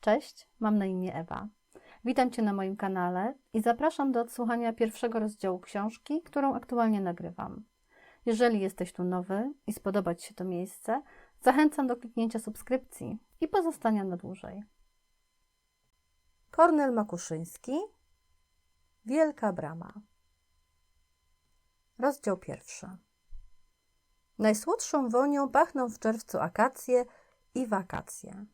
Cześć, mam na imię Ewa. Witam Cię na moim kanale i zapraszam do odsłuchania pierwszego rozdziału książki, którą aktualnie nagrywam. Jeżeli jesteś tu nowy i spodoba Ci się to miejsce, zachęcam do kliknięcia subskrypcji i pozostania na dłużej. Kornel Makuszyński Wielka Brama Rozdział pierwszy Najsłodszą wonią pachną w czerwcu akacje i wakacje.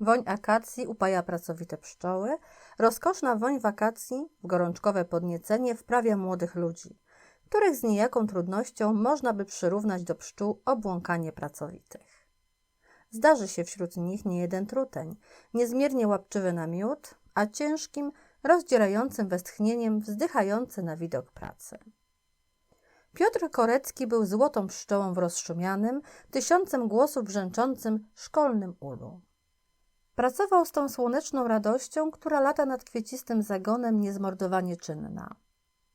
Woń akacji upaja pracowite pszczoły, rozkoszna woń wakacji w gorączkowe podniecenie wprawia młodych ludzi, których z niejaką trudnością można by przyrównać do pszczół obłąkanie pracowitych. Zdarzy się wśród nich niejeden truteń, niezmiernie łapczywy na miód, a ciężkim, rozdzierającym westchnieniem wzdychający na widok pracy. Piotr Korecki był złotą pszczołą w rozszumianym, tysiącem głosów brzęczącym szkolnym ulu. Pracował z tą słoneczną radością, która lata nad kwiecistym zagonem niezmordowanie czynna.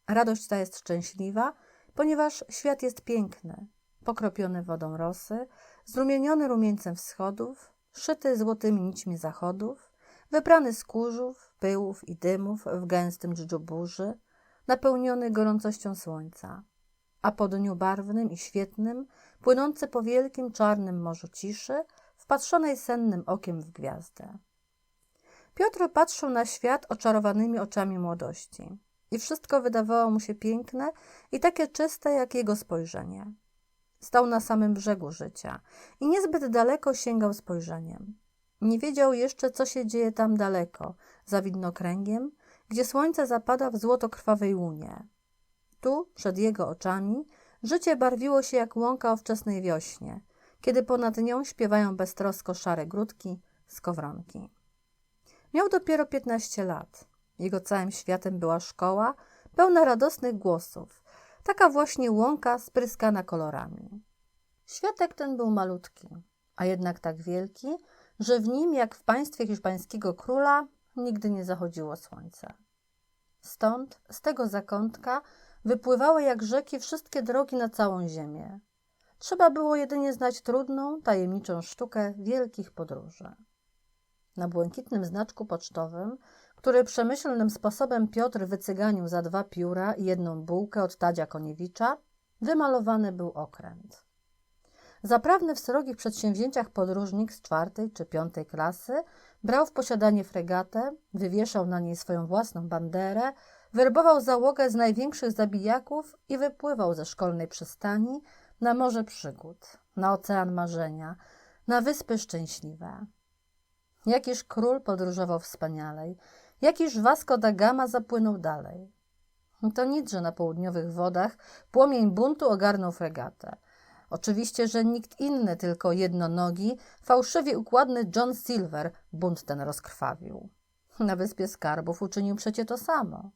Radość ta jest szczęśliwa, ponieważ świat jest piękny, pokropiony wodą rosy, zrumieniony rumieńcem wschodów, szyty złotymi nićmi zachodów, wybrany z kurzów, pyłów i dymów w gęstym dżdżu burzy, napełniony gorącością słońca, a po dniu barwnym i świetnym, płynący po wielkim czarnym morzu ciszy, wpatrzonej sennym okiem w gwiazdę. Piotr patrzył na świat oczarowanymi oczami młodości i wszystko wydawało mu się piękne i takie czyste jak jego spojrzenie. Stał na samym brzegu życia i niezbyt daleko sięgał spojrzeniem. Nie wiedział jeszcze, co się dzieje tam daleko, za widnokręgiem, gdzie słońce zapada w złotokrwawej łunie. Tu, przed jego oczami, życie barwiło się jak łąka o wczesnej wiośnie, kiedy ponad nią śpiewają beztrosko szare grudki, skowronki. Miał dopiero piętnaście lat. Jego całym światem była szkoła, pełna radosnych głosów, taka właśnie łąka spryskana kolorami. Światek ten był malutki, a jednak tak wielki, że w nim, jak w państwie hiszpańskiego króla, nigdy nie zachodziło słońce. Stąd, z tego zakątka, wypływały jak rzeki wszystkie drogi na całą ziemię. Trzeba było jedynie znać trudną, tajemniczą sztukę wielkich podróży. Na błękitnym znaczku pocztowym, który przemyślnym sposobem Piotr wycyganił za dwa pióra i jedną bułkę od Tadzia Koniewicza, wymalowany był okręt. Zaprawny w srogich przedsięwzięciach podróżnik z czwartej czy piątej klasy brał w posiadanie fregatę, wywieszał na niej swoją własną banderę, werbował załogę z największych zabijaków i wypływał ze szkolnej przystani na morze przygód, na ocean marzenia, na wyspy szczęśliwe. Jakiż król podróżował wspanialej, jakiż Vasco da Gama zapłynął dalej. To nic, że na południowych wodach płomień buntu ogarnął fregatę. Oczywiście, że nikt inny, tylko jednonogi, fałszywie układny John Silver bunt ten rozkrwawił. Na Wyspie Skarbów uczynił przecie to samo.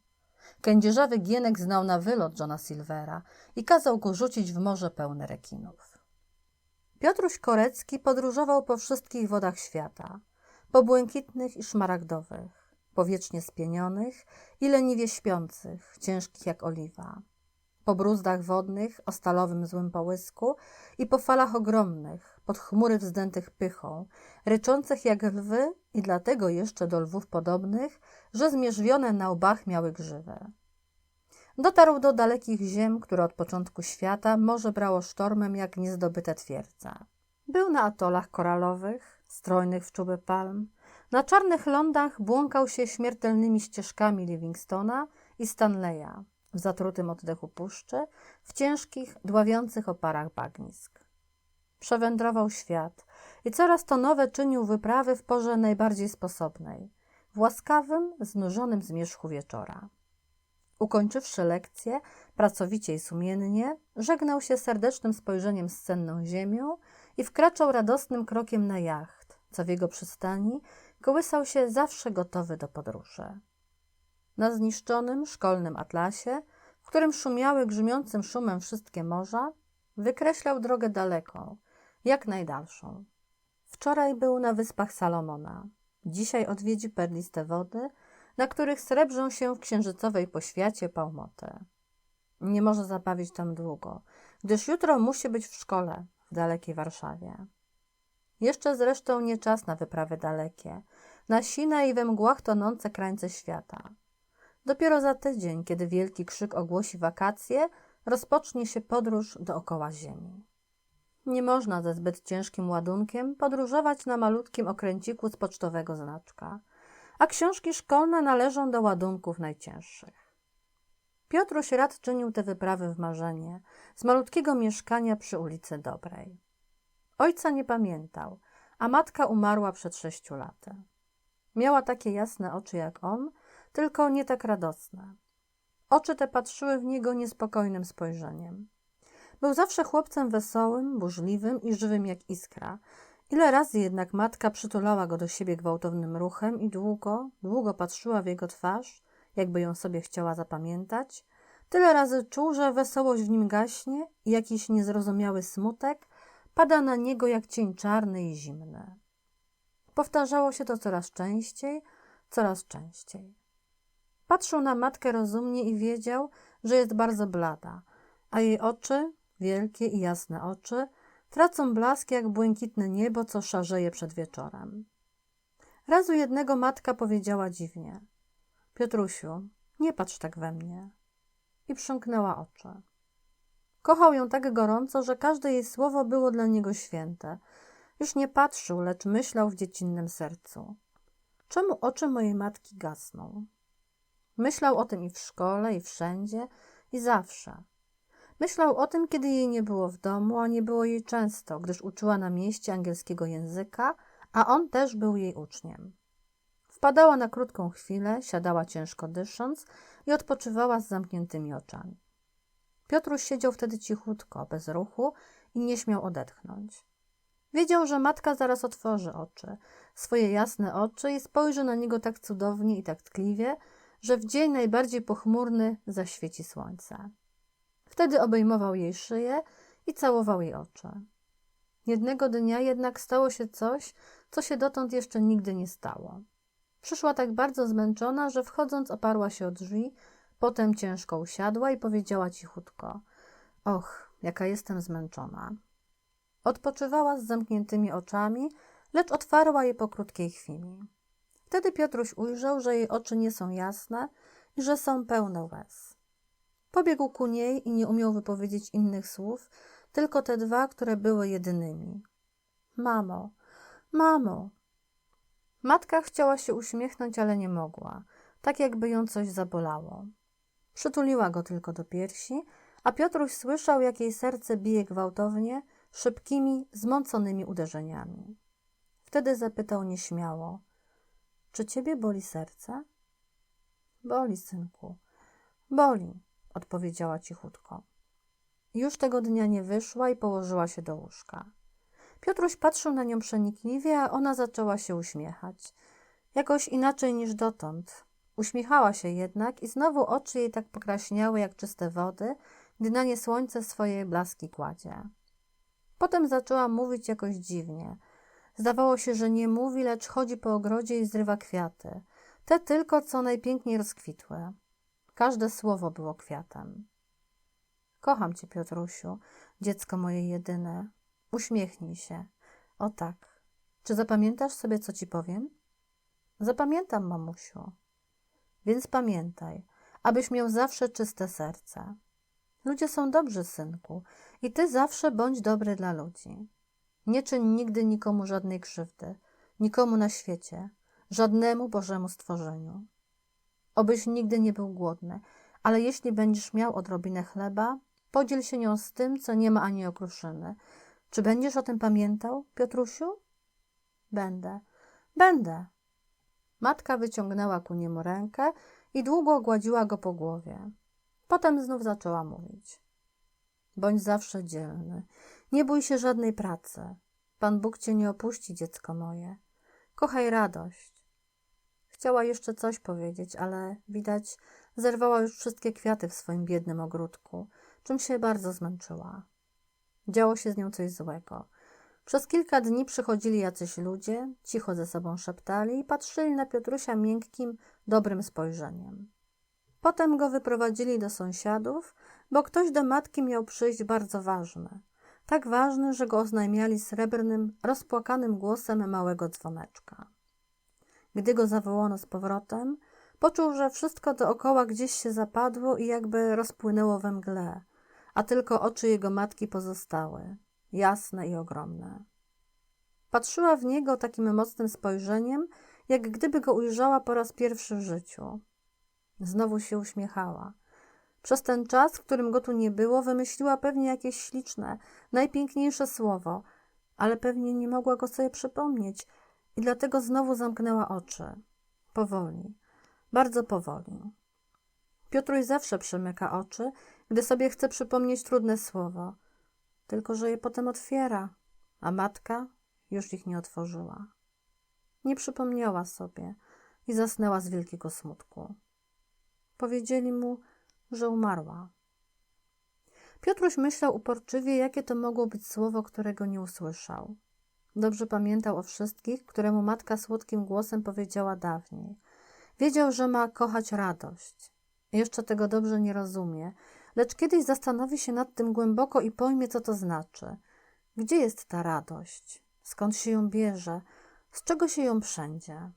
Kędzierzawy Gienek znał na wylot Johna Silvera i kazał go rzucić w morze pełne rekinów. Piotruś Korecki podróżował po wszystkich wodach świata, po błękitnych i szmaragdowych, po wiecznie spienionych i leniwie śpiących, ciężkich jak oliwa, po bruzdach wodnych o stalowym złym połysku i po falach ogromnych, pod chmury wzdętych pychą, ryczących jak lwy i dlatego jeszcze do lwów podobnych, że zmierzwione na łbach miały grzywy. Dotarł do dalekich ziem, które od początku świata morze brało sztormem jak niezdobyte twierdza. Był na atolach koralowych, strojnych w czuby palm, na czarnych lądach błąkał się śmiertelnymi ścieżkami Livingstona i Stanleya, w zatrutym oddechu puszczy, w ciężkich, dławiących oparach bagnisk. Przewędrował świat i coraz to nowe czynił wyprawy w porze najbardziej sposobnej, w łaskawym, znużonym zmierzchu wieczora. Ukończywszy lekcję, pracowicie i sumiennie, żegnał się serdecznym spojrzeniem z cenną ziemią i wkraczał radosnym krokiem na jacht, co w jego przystani kołysał się zawsze gotowy do podróży. Na zniszczonym szkolnym atlasie, w którym szumiały grzmiącym szumem wszystkie morza, wykreślał drogę daleką, jak najdalszą. Wczoraj był na wyspach Salomona, dzisiaj odwiedzi perliste wody, na których srebrzą się w księżycowej poświacie pałmoty. Nie może zabawić tam długo, gdyż jutro musi być w szkole w dalekiej Warszawie. Jeszcze zresztą nie czas na wyprawy dalekie, na sine i we mgłach tonące krańce świata. Dopiero za tydzień, kiedy wielki krzyk ogłosi wakacje, rozpocznie się podróż dookoła Ziemi. Nie można ze zbyt ciężkim ładunkiem podróżować na malutkim okręciku z pocztowego znaczka, a książki szkolne należą do ładunków najcięższych. Piotruś rad czynił te wyprawy w marzenie, z malutkiego mieszkania przy ulicy Dobrej. Ojca nie pamiętał, a matka umarła przed sześciu laty. Miała takie jasne oczy jak on, tylko nie tak radosne. Oczy te patrzyły w niego niespokojnym spojrzeniem. Był zawsze chłopcem wesołym, burzliwym i żywym jak iskra. Ile razy jednak matka przytulała go do siebie gwałtownym ruchem i długo, długo patrzyła w jego twarz, jakby ją sobie chciała zapamiętać. Tyle razy czuł, że wesołość w nim gaśnie i jakiś niezrozumiały smutek pada na niego jak cień czarny i zimny. Powtarzało się to coraz częściej, coraz częściej. Patrzył na matkę rozumnie i wiedział, że jest bardzo blada, a jej oczy, wielkie i jasne oczy, tracą blask jak błękitne niebo, co szarzeje przed wieczorem. Razu jednego matka powiedziała dziwnie: Piotrusiu, nie patrz tak we mnie. I przymknęła oczy. Kochał ją tak gorąco, że każde jej słowo było dla niego święte. Już nie patrzył, lecz myślał w dziecinnym sercu. Czemu oczy mojej matki gasną? Myślał o tym i w szkole, i wszędzie, i zawsze. Myślał o tym, kiedy jej nie było w domu, a nie było jej często, gdyż uczyła na mieście angielskiego języka, a on też był jej uczniem. Wpadała na krótką chwilę, siadała ciężko dysząc i odpoczywała z zamkniętymi oczami. Piotruś siedział wtedy cichutko, bez ruchu i nie śmiał odetchnąć. Wiedział, że matka zaraz otworzy oczy, swoje jasne oczy i spojrzy na niego tak cudownie i tak tkliwie, że w dzień najbardziej pochmurny zaświeci słońce. Wtedy obejmował jej szyję i całował jej oczy. Jednego dnia jednak stało się coś, co się dotąd jeszcze nigdy nie stało. Przyszła tak bardzo zmęczona, że wchodząc oparła się o drzwi, potem ciężko usiadła i powiedziała cichutko: Och, jaka jestem zmęczona. Odpoczywała z zamkniętymi oczami, lecz otwarła je po krótkiej chwili. Wtedy Piotruś ujrzał, że jej oczy nie są jasne i że są pełne łez. Pobiegł ku niej i nie umiał wypowiedzieć innych słów, tylko te dwa, które były jedynymi. Mamo, mamo. Matka chciała się uśmiechnąć, ale nie mogła, tak jakby ją coś zabolało. Przytuliła go tylko do piersi, a Piotruś słyszał, jak jej serce bije gwałtownie, szybkimi, zmąconymi uderzeniami. Wtedy zapytał nieśmiało: Czy ciebie boli serce? Boli, synku, boli, odpowiedziała cichutko. Już tego dnia nie wyszła i położyła się do łóżka. Piotruś patrzył na nią przenikliwie, a ona zaczęła się uśmiechać. Jakoś inaczej niż dotąd. Uśmiechała się jednak i znowu oczy jej tak pokraśniały jak czyste wody, gdy na nie słońce swoje blaski kładzie. Potem zaczęła mówić jakoś dziwnie. Zdawało się, że nie mówi, lecz chodzi po ogrodzie i zrywa kwiaty. Te tylko, co najpiękniej rozkwitły. Każde słowo było kwiatem. Kocham cię, Piotrusiu, dziecko moje jedyne. Uśmiechnij się. O tak. Czy zapamiętasz sobie, co ci powiem? Zapamiętam, mamusiu. Więc pamiętaj, abyś miał zawsze czyste serce. Ludzie są dobrzy, synku, i ty zawsze bądź dobry dla ludzi. Nie czyń nigdy nikomu żadnej krzywdy, nikomu na świecie, żadnemu Bożemu stworzeniu. Obyś nigdy nie był głodny, ale jeśli będziesz miał odrobinę chleba, podziel się nią z tym, co nie ma ani okruszyny. Czy będziesz o tym pamiętał, Piotrusiu? Będę, będę. Matka wyciągnęła ku niemu rękę i długo gładziła go po głowie. Potem znów zaczęła mówić. Bądź zawsze dzielny. Nie bój się żadnej pracy. Pan Bóg cię nie opuści, dziecko moje. Kochaj radość. Chciała jeszcze coś powiedzieć, ale widać, zerwała już wszystkie kwiaty w swoim biednym ogródku, czym się bardzo zmęczyła. Działo się z nią coś złego. Przez kilka dni przychodzili jacyś ludzie, cicho ze sobą szeptali i patrzyli na Piotrusia miękkim, dobrym spojrzeniem. Potem go wyprowadzili do sąsiadów, bo ktoś do matki miał przyjść bardzo ważny. Tak ważny, że go oznajmiali srebrnym, rozpłakanym głosem małego dzwoneczka. Gdy go zawołano z powrotem, poczuł, że wszystko dookoła gdzieś się zapadło i jakby rozpłynęło we mgle, a tylko oczy jego matki pozostały, jasne i ogromne. Patrzyła w niego takim mocnym spojrzeniem, jak gdyby go ujrzała po raz pierwszy w życiu. Znowu się uśmiechała. Przez ten czas, w którym go tu nie było, wymyśliła pewnie jakieś śliczne, najpiękniejsze słowo, ale pewnie nie mogła go sobie przypomnieć i dlatego znowu zamknęła oczy. Powoli, bardzo powoli. Piotruś zawsze przymyka oczy, gdy sobie chce przypomnieć trudne słowo, tylko że je potem otwiera, a matka już ich nie otworzyła. Nie przypomniała sobie i zasnęła z wielkiego smutku. Powiedzieli mu, że umarła. Piotruś myślał uporczywie, jakie to mogło być słowo, którego nie usłyszał. Dobrze pamiętał o wszystkich, które mu matka słodkim głosem powiedziała dawniej. Wiedział, że ma kochać radość. Jeszcze tego dobrze nie rozumie, lecz kiedyś zastanowi się nad tym głęboko i pojmie, co to znaczy. Gdzie jest ta radość? Skąd się ją bierze? Z czego się ją wszędzie?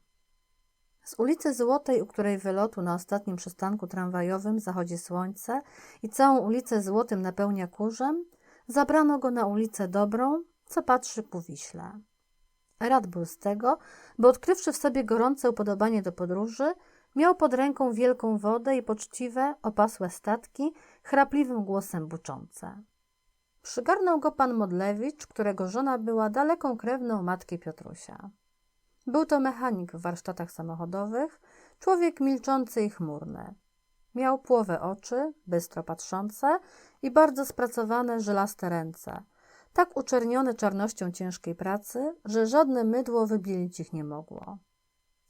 Z ulicy Złotej, u której wylotu na ostatnim przystanku tramwajowym zachodzi słońce i całą ulicę Złotym napełnia kurzem, zabrano go na ulicę Dobrą, co patrzy ku Wiśle. Rad był z tego, bo odkrywszy w sobie gorące upodobanie do podróży, miał pod ręką wielką wodę i poczciwe, opasłe statki, chrapliwym głosem buczące. Przygarnął go pan Modlewicz, którego żona była daleką krewną matki Piotrusia. Był to mechanik w warsztatach samochodowych, człowiek milczący i chmurny. Miał płowe oczy, bystro patrzące i bardzo spracowane żelaste ręce, tak uczernione czarnością ciężkiej pracy, że żadne mydło wybielić ich nie mogło.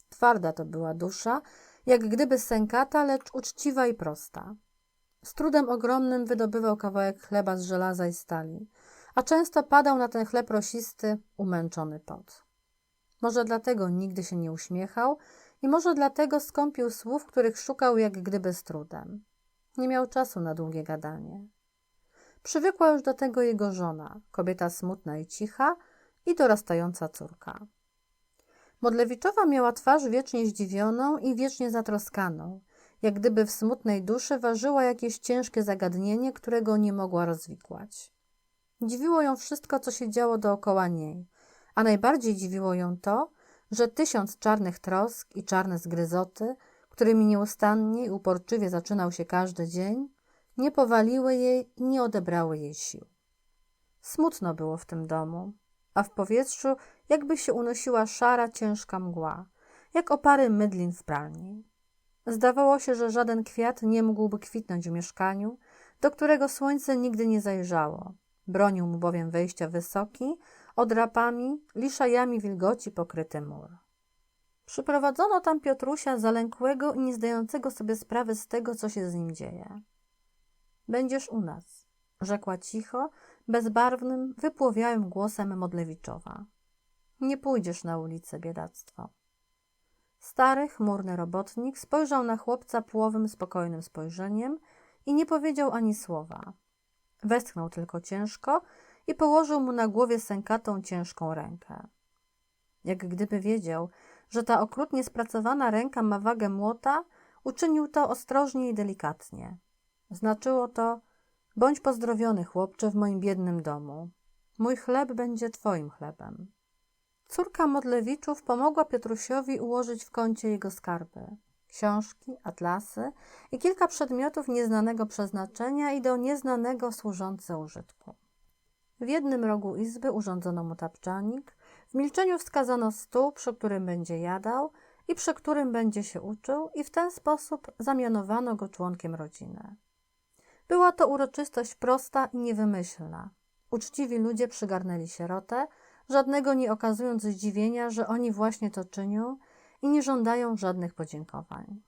Twarda to była dusza, jak gdyby sękata, lecz uczciwa i prosta. Z trudem ogromnym wydobywał kawałek chleba z żelaza i stali, a często padał na ten chleb rosisty, umęczony pot. Może dlatego nigdy się nie uśmiechał i może dlatego skąpił słów, których szukał jak gdyby z trudem. Nie miał czasu na długie gadanie. Przywykła już do tego jego żona, kobieta smutna i cicha i dorastająca córka. Modlewiczowa miała twarz wiecznie zdziwioną i wiecznie zatroskaną, jak gdyby w smutnej duszy ważyła jakieś ciężkie zagadnienie, którego nie mogła rozwikłać. Dziwiło ją wszystko, co się działo dookoła niej, a najbardziej dziwiło ją to, że tysiąc czarnych trosk i czarne zgryzoty, którymi nieustannie i uporczywie zaczynał się każdy dzień, nie powaliły jej i nie odebrały jej sił. Smutno było w tym domu, a w powietrzu jakby się unosiła szara, ciężka mgła, jak opary mydlin w pralni. Zdawało się, że żaden kwiat nie mógłby kwitnąć w mieszkaniu, do którego słońce nigdy nie zajrzało. Bronił mu bowiem wejścia wysoki, odrapami, liszajami wilgoci pokryty mur. Przyprowadzono tam Piotrusia zalękłego i nie zdającego sobie sprawy z tego, co się z nim dzieje. Będziesz u nas, rzekła cicho, bezbarwnym, wypłowiałym głosem Modlewiczowa. Nie pójdziesz na ulicę, biedactwo. Stary, chmurny robotnik spojrzał na chłopca płowym, spokojnym spojrzeniem i nie powiedział ani słowa. Westchnął tylko ciężko i położył mu na głowie sękatą ciężką rękę. Jak gdyby wiedział, że ta okrutnie spracowana ręka ma wagę młota, uczynił to ostrożnie i delikatnie. Znaczyło to, bądź pozdrowiony chłopcze w moim biednym domu. Mój chleb będzie twoim chlebem. Córka Modlewiczów pomogła Piotrusiowi ułożyć w kącie jego skarby. Książki, atlasy i kilka przedmiotów nieznanego przeznaczenia i do nieznanego służące użytku. W jednym rogu izby urządzono mu tapczanik, w milczeniu wskazano stół, przy którym będzie jadał i przy którym będzie się uczył i w ten sposób zamianowano go członkiem rodziny. Była to uroczystość prosta i niewymyślna. Uczciwi ludzie przygarnęli sierotę, żadnego nie okazując zdziwienia, że oni właśnie to czynią i nie żądają żadnych podziękowań.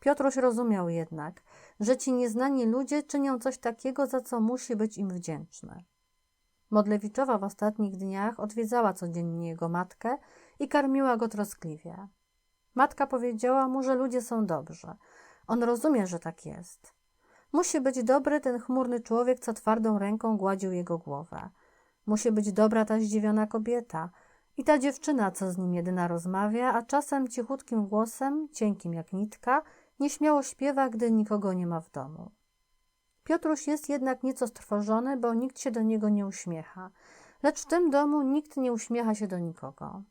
Piotruś rozumiał jednak, że ci nieznani ludzie czynią coś takiego, za co musi być im wdzięczny. Modlewiczowa w ostatnich dniach odwiedzała codziennie jego matkę i karmiła go troskliwie. Matka powiedziała mu, że ludzie są dobrzy. On rozumie, że tak jest. Musi być dobry ten chmurny człowiek, co twardą ręką gładził jego głowę. Musi być dobra ta zdziwiona kobieta i ta dziewczyna, co z nim jedyna rozmawia, a czasem cichutkim głosem, cienkim jak nitka, nieśmiało śpiewa, gdy nikogo nie ma w domu. Piotruś jest jednak nieco strwożony, bo nikt się do niego nie uśmiecha, lecz w tym domu nikt nie uśmiecha się do nikogo.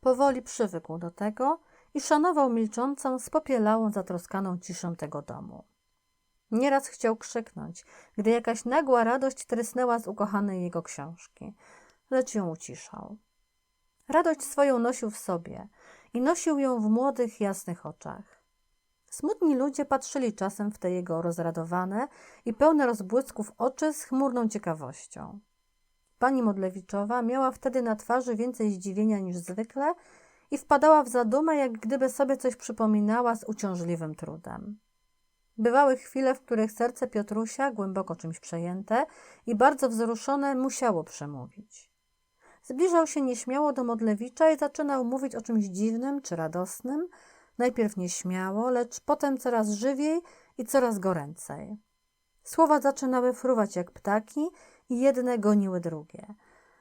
Powoli przywykł do tego i szanował milczącą, spopielałą, zatroskaną ciszą tego domu. Nieraz chciał krzyknąć, gdy jakaś nagła radość trysnęła z ukochanej jego książki, lecz ją uciszał. Radość swoją nosił w sobie i nosił ją w młodych, jasnych oczach. Smutni ludzie patrzyli czasem w te jego rozradowane i pełne rozbłysków oczy z chmurną ciekawością. Pani Modlewiczowa miała wtedy na twarzy więcej zdziwienia niż zwykle i wpadała w zadumę, jak gdyby sobie coś przypominała z uciążliwym trudem. Bywały chwile, w których serce Piotrusia, głęboko czymś przejęte i bardzo wzruszone, musiało przemówić. Zbliżał się nieśmiało do Modlewicza i zaczynał mówić o czymś dziwnym czy radosnym, najpierw nieśmiało, lecz potem coraz żywiej i coraz goręcej. Słowa zaczynały fruwać jak ptaki i jedne goniły drugie.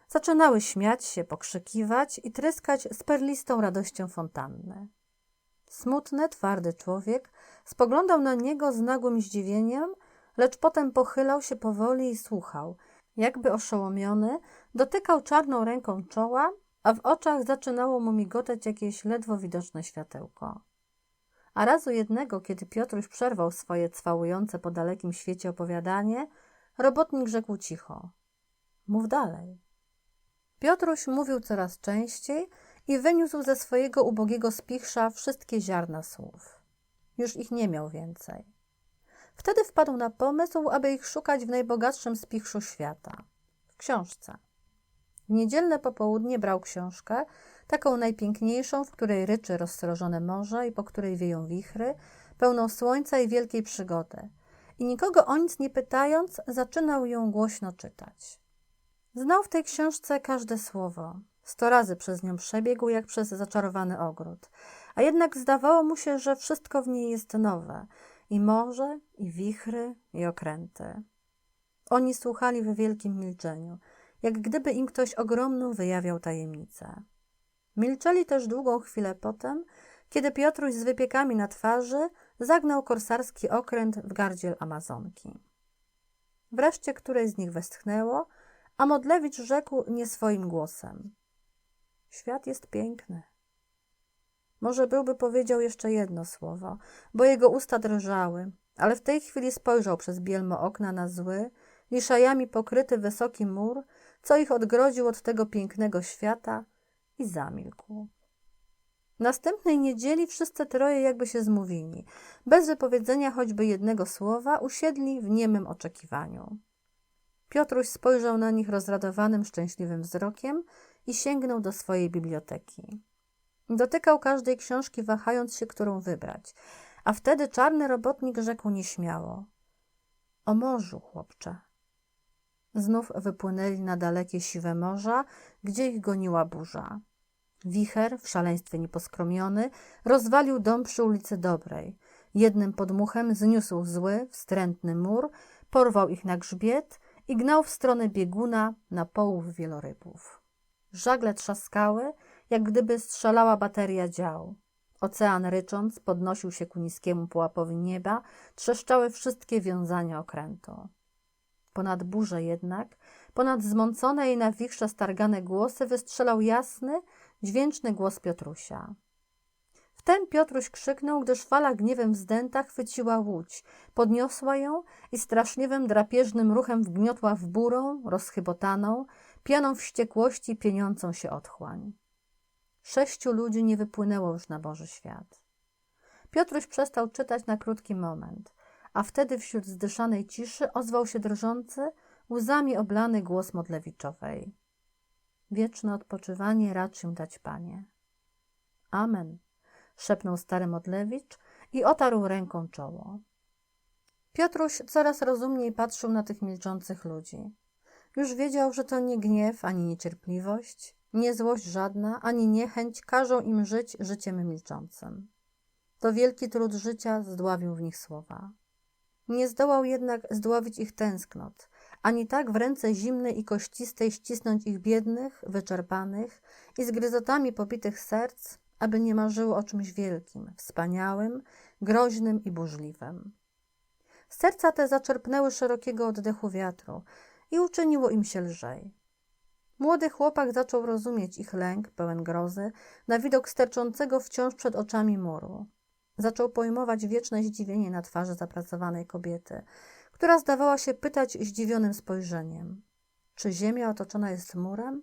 Zaczynały śmiać się, pokrzykiwać i tryskać z perlistą radością fontanny. Smutny, twardy człowiek spoglądał na niego z nagłym zdziwieniem, lecz potem pochylał się powoli i słuchał. Jakby oszołomiony, dotykał czarną ręką czoła, a w oczach zaczynało mu migotać jakieś ledwo widoczne światełko. A razu jednego, kiedy Piotruś przerwał swoje cwałujące po dalekim świecie opowiadanie, robotnik rzekł cicho: Mów dalej. Piotruś mówił coraz częściej i wyniósł ze swojego ubogiego spichrza wszystkie ziarna słów. Już ich nie miał więcej. Wtedy wpadł na pomysł, aby ich szukać w najbogatszym spichrzu świata w książce. W niedzielne popołudnie brał książkę, taką najpiękniejszą, w której ryczy rozsrożone morze i po której wieją wichry, pełną słońca i wielkiej przygody. I nikogo o nic nie pytając, zaczynał ją głośno czytać. Znał w tej książce każde słowo. Sto razy przez nią przebiegł, jak przez zaczarowany ogród. A jednak zdawało mu się, że wszystko w niej jest nowe. I morze, i wichry, i okręty. Oni słuchali w wielkim milczeniu, jak gdyby im ktoś ogromną wyjawiał tajemnicę. Milczeli też długą chwilę potem, kiedy Piotruś z wypiekami na twarzy zagnał korsarski okręt w gardziel Amazonki. Wreszcie któreś z nich westchnęło, a Modlewicz rzekł nie swoim głosem. Świat jest piękny. Może byłby powiedział jeszcze jedno słowo, bo jego usta drżały, ale w tej chwili spojrzał przez bielmo okna na zły, liszajami pokryty wysoki mur, co ich odgrodził od tego pięknego świata i zamilkł. Następnej niedzieli wszyscy troje jakby się zmówili. Bez wypowiedzenia choćby jednego słowa usiedli w niemym oczekiwaniu. Piotruś spojrzał na nich rozradowanym, szczęśliwym wzrokiem i sięgnął do swojej biblioteki. Dotykał każdej książki, wahając się, którą wybrać. A wtedy czarny robotnik rzekł nieśmiało. O morzu, chłopcze. Znów wypłynęli na dalekie siwe morza, gdzie ich goniła burza. Wicher, w szaleństwie nieposkromiony, rozwalił dom przy ulicy Dobrej. Jednym podmuchem zniósł zły, wstrętny mur, porwał ich na grzbiet i gnał w stronę bieguna na połów wielorybów. Żagle trzaskały, jak gdyby strzelała bateria dział. Ocean rycząc podnosił się ku niskiemu pułapowi nieba, trzeszczały wszystkie wiązania okrętu. Ponad burzę jednak, ponad zmącone i na wichrze stargane głosy wystrzelał jasny, dźwięczny głos Piotrusia. Wtem Piotruś krzyknął, gdyż fala gniewem wzdęta chwyciła łódź, podniosła ją i straszliwym, drapieżnym ruchem wgniotła w burą, rozchybotaną, pianą wściekłości pieniącą się otchłań. Sześciu ludzi nie wypłynęło już na Boży świat. Piotruś przestał czytać na krótki moment, a wtedy wśród zdyszanej ciszy ozwał się drżący, łzami oblany głos Modlewiczowej. Wieczne odpoczywanie racz im dać, Panie. Amen, szepnął stary Modlewicz i otarł ręką czoło. Piotruś coraz rozumniej patrzył na tych milczących ludzi. Już wiedział, że to nie gniew ani niecierpliwość, nie złość żadna, ani niechęć każą im żyć życiem milczącym. To wielki trud życia zdławił w nich słowa. Nie zdołał jednak zdławić ich tęsknot, ani tak w ręce zimnej i kościstej ścisnąć ich biednych, wyczerpanych i z gryzotami pobitych serc, aby nie marzyły o czymś wielkim, wspaniałym, groźnym i burzliwym. Serca te zaczerpnęły szerokiego oddechu wiatru i uczyniło im się lżej. Młody chłopak zaczął rozumieć ich lęk, pełen grozy, na widok sterczącego wciąż przed oczami muru. Zaczął pojmować wieczne zdziwienie na twarzy zapracowanej kobiety, która zdawała się pytać zdziwionym spojrzeniem: Czy ziemia otoczona jest murem?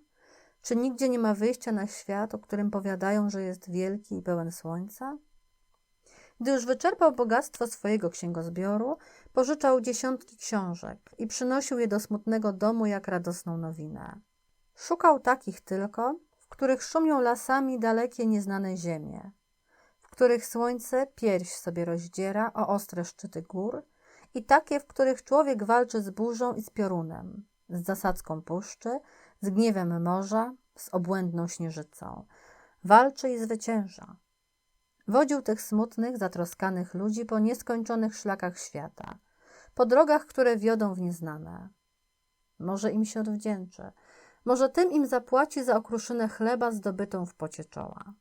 Czy nigdzie nie ma wyjścia na świat, o którym powiadają, że jest wielki i pełen słońca? Gdy już wyczerpał bogactwo swojego księgozbioru, pożyczał dziesiątki książek i przynosił je do smutnego domu jak radosną nowinę. Szukał takich tylko, w których szumią lasami dalekie nieznane ziemie, których słońce pierś sobie rozdziera o ostre szczyty gór i takie, w których człowiek walczy z burzą i z piorunem, z zasadzką puszczy, z gniewem morza, z obłędną śnieżycą. Walczy i zwycięża. Wodził tych smutnych, zatroskanych ludzi po nieskończonych szlakach świata, po drogach, które wiodą w nieznane. Może im się odwdzięczy, może tym im zapłaci za okruszynę chleba zdobytą w pocie czoła.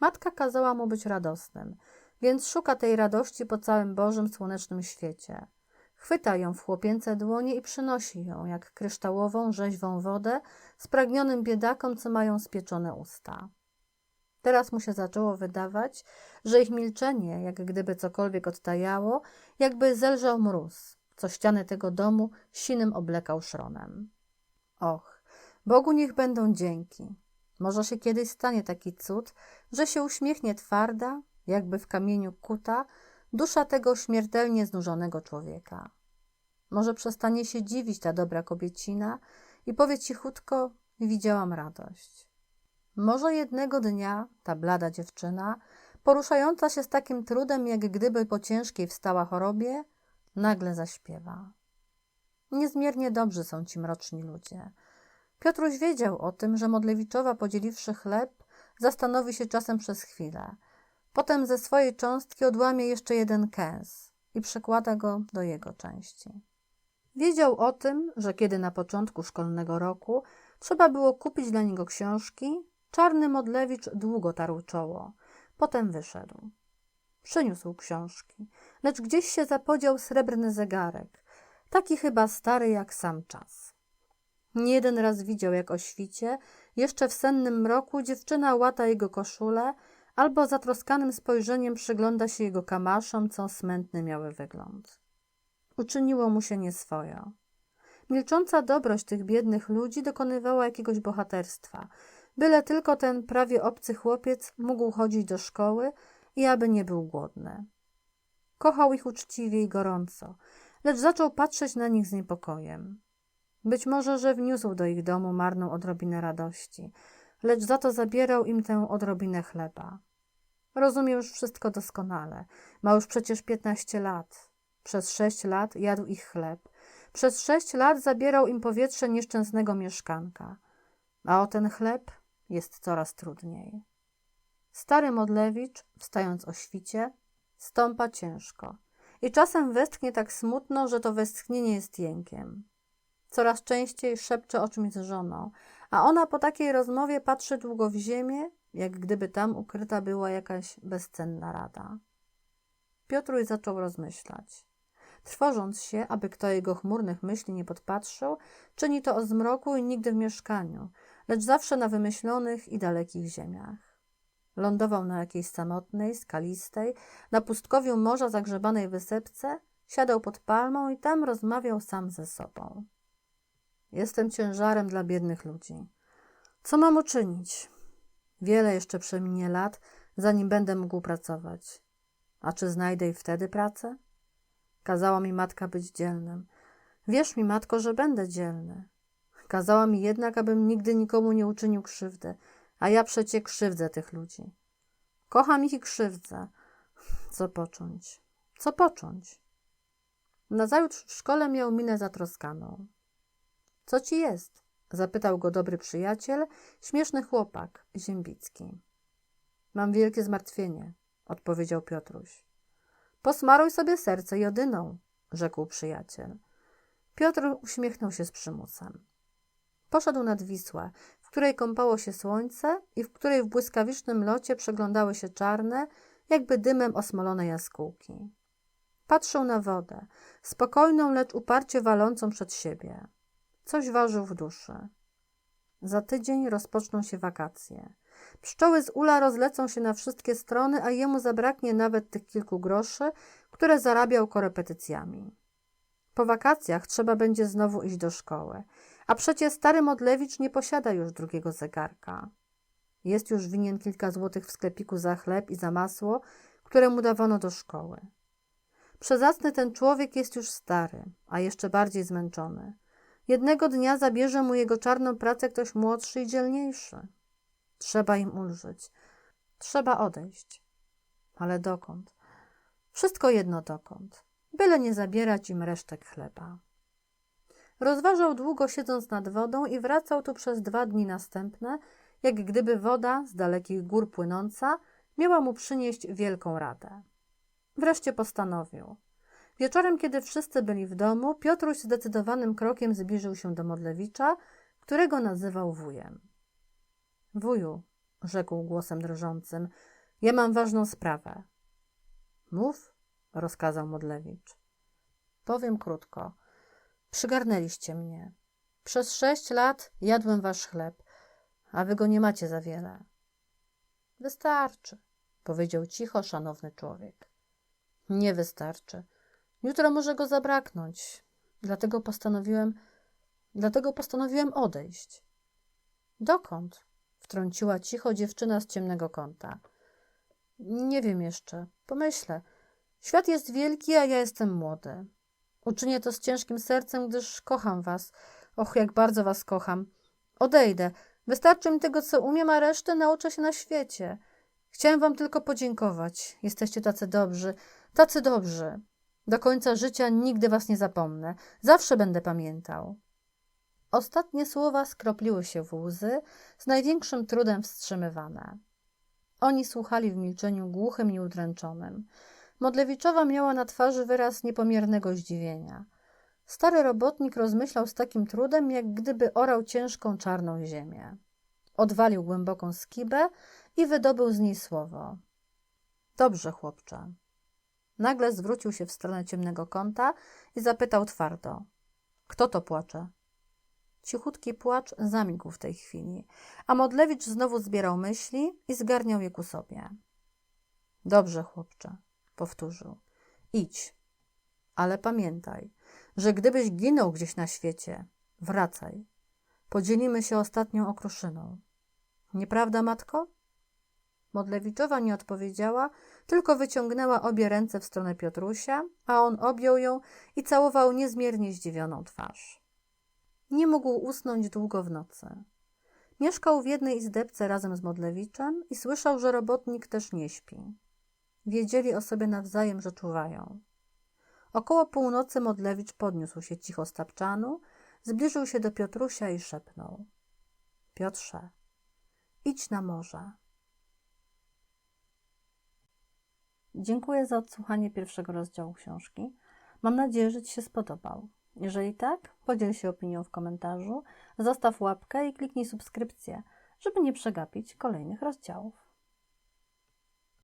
Matka kazała mu być radosnym, więc szuka tej radości po całym Bożym słonecznym świecie. Chwyta ją w chłopięce dłonie i przynosi ją, jak kryształową, rzeźwą wodę, spragnionym biedakom, co mają spieczone usta. Teraz mu się zaczęło wydawać, że ich milczenie, jak gdyby cokolwiek odtajało, jakby zelżał mróz, co ściany tego domu sinym oblekał szronem. Och, Bogu niech będą dzięki. Może się kiedyś stanie taki cud, że się uśmiechnie twarda, jakby w kamieniu kuta, dusza tego śmiertelnie znużonego człowieka. Może przestanie się dziwić ta dobra kobiecina i powie cichutko, widziałam radość. Może jednego dnia ta blada dziewczyna, poruszająca się z takim trudem, jak gdyby po ciężkiej wstała chorobie, nagle zaśpiewa. Niezmiernie dobrzy są ci mroczni ludzie. Piotruś wiedział o tym, że Modlewiczowa, podzieliwszy chleb, zastanowi się czasem przez chwilę. Potem ze swojej cząstki odłamie jeszcze jeden kęs i przekłada go do jego części. Wiedział o tym, że kiedy na początku szkolnego roku trzeba było kupić dla niego książki, czarny Modlewicz długo tarł czoło. Potem wyszedł. Przyniósł książki, lecz gdzieś się zapodział srebrny zegarek, taki chyba stary jak sam czas. Nie jeden raz widział, jak o świcie, jeszcze w sennym mroku, dziewczyna łata jego koszulę, albo zatroskanym spojrzeniem przygląda się jego kamaszom, co smętny miały wygląd. Uczyniło mu się nieswojo. Milcząca dobroć tych biednych ludzi dokonywała jakiegoś bohaterstwa, byle tylko ten prawie obcy chłopiec mógł chodzić do szkoły i aby nie był głodny. Kochał ich uczciwie i gorąco, lecz zaczął patrzeć na nich z niepokojem. Być może, że wniósł do ich domu marną odrobinę radości, lecz za to zabierał im tę odrobinę chleba. Rozumie już wszystko doskonale. Ma już przecież piętnaście lat. Przez sześć lat jadł ich chleb. Przez sześć lat zabierał im powietrze nieszczęsnego mieszkanka. A o ten chleb jest coraz trudniej. Stary Modlewicz, wstając o świcie, stąpa ciężko i czasem westchnie tak smutno, że to westchnienie jest jękiem. Coraz częściej szepcze o czymś z żoną, a ona po takiej rozmowie patrzy długo w ziemię, jak gdyby tam ukryta była jakaś bezcenna rada. Piotruś zaczął rozmyślać. Trwożąc się, aby kto jego chmurnych myśli nie podpatrzył, czyni to o zmroku i nigdy w mieszkaniu, lecz zawsze na wymyślonych i dalekich ziemiach. Lądował na jakiejś samotnej, skalistej, na pustkowiu morza zagrzebanej wysepce, siadał pod palmą i tam rozmawiał sam ze sobą. Jestem ciężarem dla biednych ludzi. Co mam uczynić? Wiele jeszcze przeminie lat, zanim będę mógł pracować. A czy znajdę i wtedy pracę? Kazała mi matka być dzielnym. Wierz mi, matko, że będę dzielny. Kazała mi jednak, abym nigdy nikomu nie uczynił krzywdy, a ja przecie krzywdzę tych ludzi. Kocham ich i krzywdzę. Co począć? Co począć? Nazajutrz w szkole miał minę zatroskaną. Co ci jest? Zapytał go dobry przyjaciel, śmieszny chłopak, Ziębicki. Mam wielkie zmartwienie, odpowiedział Piotruś. Posmaruj sobie serce jodyną, rzekł przyjaciel. Piotr uśmiechnął się z przymusem. Poszedł nad Wisłę, w której kąpało się słońce i w której w błyskawicznym locie przeglądały się czarne, jakby dymem osmolone jaskółki. Patrzył na wodę, spokojną, lecz uparcie walącą przed siebie. Coś ważył w duszy. Za tydzień rozpoczną się wakacje. Pszczoły z ula rozlecą się na wszystkie strony, a jemu zabraknie nawet tych kilku groszy, które zarabiał korepetycjami. Po wakacjach trzeba będzie znowu iść do szkoły, a przecież stary Modlewicz nie posiada już drugiego zegarka. Jest już winien kilka złotych w sklepiku za chleb i za masło, które mu dawano do szkoły. Przezacny ten człowiek jest już stary, a jeszcze bardziej zmęczony. Jednego dnia zabierze mu jego czarną pracę ktoś młodszy i dzielniejszy. Trzeba im ulżyć. Trzeba odejść. Ale dokąd? Wszystko jedno dokąd. Byle nie zabierać im resztek chleba. Rozważał długo siedząc nad wodą i wracał tu przez dwa dni następne, jak gdyby woda z dalekich gór płynąca miała mu przynieść wielką radę. Wreszcie postanowił. Wieczorem, kiedy wszyscy byli w domu, Piotruś zdecydowanym krokiem zbliżył się do Modlewicza, którego nazywał wujem. Wuju, rzekł głosem drżącym, ja mam ważną sprawę. Mów, rozkazał Modlewicz. Powiem krótko. Przygarnęliście mnie. Przez sześć lat jadłem wasz chleb, a wy go nie macie za wiele. Wystarczy, powiedział cicho szanowny człowiek. Nie wystarczy. Jutro może go zabraknąć. Dlatego postanowiłem, dlatego postanowiłem odejść. Dokąd? Wtrąciła cicho dziewczyna z ciemnego kąta. Nie wiem jeszcze. Pomyślę. Świat jest wielki, a ja jestem młody. Uczynię to z ciężkim sercem, gdyż kocham was. Och, jak bardzo was kocham. Odejdę. Wystarczy mi tego, co umiem, a resztę nauczę się na świecie. Chciałem wam tylko podziękować. Jesteście tacy dobrzy, tacy dobrzy. Do końca życia nigdy was nie zapomnę. Zawsze będę pamiętał. Ostatnie słowa skropliły się w łzy, z największym trudem wstrzymywane. Oni słuchali w milczeniu głuchym i udręczonym. Modlewiczowa miała na twarzy wyraz niepomiernego zdziwienia. Stary robotnik rozmyślał z takim trudem, jak gdyby orał ciężką czarną ziemię. Odwalił głęboką skibę i wydobył z niej słowo. Dobrze, chłopcze. Nagle zwrócił się w stronę ciemnego kąta i zapytał twardo. Kto to płacze? Cichutki płacz zamigł w tej chwili, a Modlewicz znowu zbierał myśli i zgarniał je ku sobie. Dobrze, chłopcze, powtórzył. Idź, ale pamiętaj, że gdybyś ginął gdzieś na świecie, wracaj. Podzielimy się ostatnią okruszyną. Nieprawda, matko? Modlewiczowa nie odpowiedziała, tylko wyciągnęła obie ręce w stronę Piotrusia, a on objął ją i całował niezmiernie zdziwioną twarz. Nie mógł usnąć długo w nocy. Mieszkał w jednej izdebce razem z Modlewiczem i słyszał, że robotnik też nie śpi. Wiedzieli o sobie nawzajem, że czuwają. Około północy Modlewicz podniósł się cicho z tapczanu, zbliżył się do Piotrusia i szepnął. Piotrze, idź na morze. Dziękuję za odsłuchanie pierwszego rozdziału książki. Mam nadzieję, że Ci się spodobał. Jeżeli tak, podziel się opinią w komentarzu, zostaw łapkę i kliknij subskrypcję, żeby nie przegapić kolejnych rozdziałów.